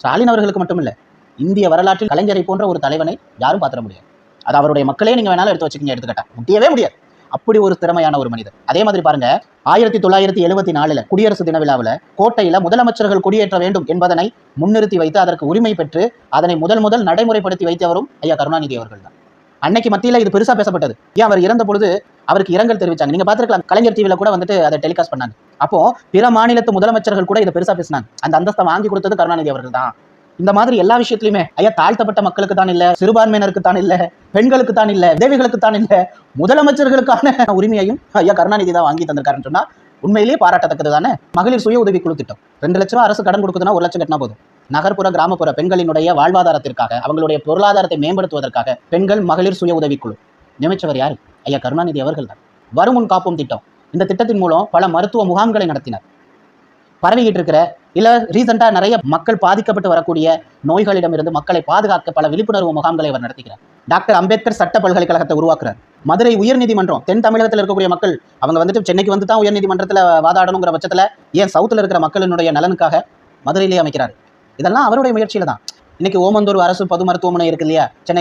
ஸ்டாலின் அவர்களுக்கு மட்டும் இல்லை இந்திய வரலாற்றில் கலைஞரை போன்ற ஒரு தலைவனை யாரும் பார்த்துட முடியாது. அது அவருடைய மக்களே நீங்க வேணாலும் எடுத்து வச்சுக்கிங்க எடுத்துக்கிட்டா. முடியவே முடியாது. அப்படி ஒரு திறமையான ஒரு மனிதர். அதே மாதிரி பாருங்க ஆயிரத்தி தொள்ளாயிரத்தி எழுபத்தி நாலுல குடியரசு தின விழாவில் கோட்டையில முதலமைச்சர்கள் குடியேற்ற வேண்டும் என்பதனை முன்னிறுத்தி வைத்து அதற்கு உரிமை பெற்று அதனை முதல் முதல் நடைமுறைப்படுத்தி வைத்தவரும் ஐயா கருணாநிதி அவர்கள் தான். அன்னைக்கு மத்தியில் இது பெருசாக பேசப்பட்டது. ஏன் அவர் இறந்த பொழுது அவருக்கு இரங்கல் தெரிவிச்சாங்க. நீங்க பார்த்துருக்கலாம் கலைஞர் டிவியில் கூட வந்துட்டு அதை டெலிகாஸ்ட் பண்ணாங்க. அப்போ பிற மாநிலத்து முதலமைச்சர்கள் கூட இதை பெருசாக பேசினாங்க. அந்த அந்தஸ்தை வாங்கி கொடுத்தது கருணாநிதி அவர்கள் தான். இந்த மாதிரி எல்லா விஷயத்திலுமே ஐயா தாழ்த்தப்பட்ட மக்களுக்கு தான் இல்ல சிறுபான்மையினருக்கு தான் இல்ல பெண்களுக்கு தான் இல்லை தேவிகளுக்கு தான் இல்ல முதலமைச்சர்களுக்கான உரிமையையும் ஐயா கருணாநிதி தான் வாங்கி தந்திருக்காருன்னு சொன்னா உண்மையிலேயே பாராட்டத்தக்கது தானே மகளிர் சுய உதவிக்குழு திட்டம். ரெண்டு லட்ச ரூபா அரசு கடன் கொடுக்குதுன்னா ஒரு லட்சம் கட்டினா போதும். நகர்ப்புற கிராமப்புற பெண்களினுடைய வாழ்வாதாரத்திற்காக அவங்களுடைய பொருளாதாரத்தை மேம்படுத்துவதற்காக பெண்கள் மகளிர் சுய உதவிக்குழு. நியமிச்சவர் யார்? ஐயா கருணாநிதி அவர்கள் தான். வருமுன் காப்போம் திட்டம். இந்த திட்டத்தின் மூலம் பல மருத்துவ முகாம்களை நடத்தினார். பரவிக்கிட்டு இருக்கிற இல்லை ரீசெண்டாக நிறைய மக்கள் பாதிக்கப்பட்டு வரக்கூடிய நோய்களிடமிருந்து மக்களை பாதுகாக்க பல விழிப்புணர்வு முகாம்களை அவர் நடத்துகிறார் டாக்டர் அம்பேத்கர் சட்ட பல்கலைக்கழகத்தை உருவாக்குறார். மதுரை உயர்நீதிமன்றம் தென் தமிழகத்தில் இருக்கக்கூடிய மக்கள் அவங்க வந்துட்டு சென்னைக்கு வந்து தான் உயர்நீதிமன்றத்தில் வாதாடணுங்கிற பட்சத்தில் ஏன் சவுத்தில் இருக்கிற மக்களினுடைய நலனுக்காக மதுரையிலேயே அமைக்கிறார். இதெல்லாம் அவருடைய முயற்சியில தான். இன்னைக்கு ஓமந்தூர் அரசு பொது மருத்துவமனை இருக்கு இல்லையா? சென்னை